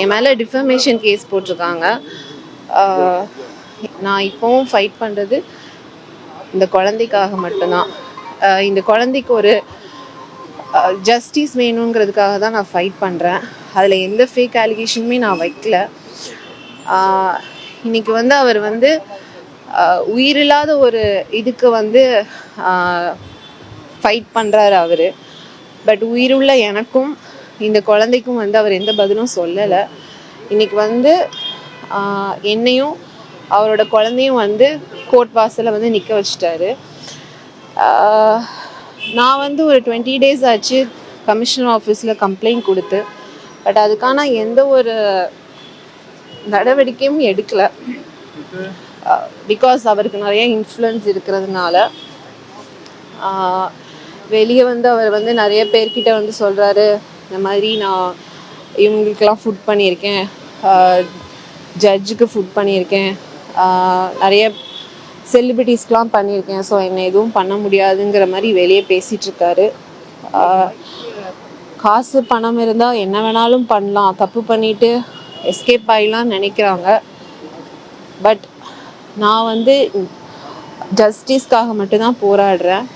என் மேலே defamation case போட்டிருக்காங்க. நான் இப்போவும் ஃபைட் பண்ணுறது இந்த குழந்தைக்காக மட்டும்தான். இந்த குழந்தைக்கு ஒரு ஜஸ்டிஸ் வேணுங்கிறதுக்காக தான் நான் ஃபைட் பண்ணுறேன் அதில் எந்த ஃபேக் அலிகேஷனுமே நான் வைக்கல. இன்றைக்கி இன்னைக்கு வந்து அவர் வந்து உயிரில்லாத ஒரு இதுக்கு வந்து ஃபைட் பண்ணுறாரு அவர். பட் உயிருள்ள எனக்கும் இந்த குழந்தைக்கும் வந்து அவர் எந்த பதிலும் சொல்லலை. இன்னைக்கு வந்து என்னையும் அவரோட குழந்தையும் வந்து கோர்ட் வாசலில் வந்து நிற்க வச்சிட்டாரு. நான் வந்து ஒரு டுவெண்ட்டி டேஸ் ஆச்சு கமிஷனர் ஆஃபீஸில் கம்ப்ளைண்ட் கொடுத்து. பட் அதுக்கான எந்த ஒரு நடவடிக்கையும் எடுக்கலை. பிகாஸ் அவருக்கு நிறைய இன்ஃப்ளூயன்ஸ் இருக்கிறதுனால வெளியே வந்து அவர் வந்து நிறைய பேர்கிட்ட வந்து சொல்கிறாரு இந்த மாதிரி நான் இவங்களுக்கெல்லாம் ஃபுட் பண்ணியிருக்கேன். ஜட்ஜுக்கு ஃபுட் பண்ணியிருக்கேன். நிறைய செலிபிரிட்டிஸ்க்கெலாம் பண்ணியிருக்கேன். ஸோ என்னை எதுவும் பண்ண முடியாதுங்கிற மாதிரி வெளியே பேசிகிட்ருக்காரு காசு பணம் இருந்தால் என்ன வேணாலும் பண்ணலாம். தப்பு பண்ணிவிட்டு எஸ்கேப் ஆகிலாம் நினைக்கிறாங்க. பட் நான் வந்து ஜஸ்டிஸ்க்காக மட்டும்தான் போராடுறேன்.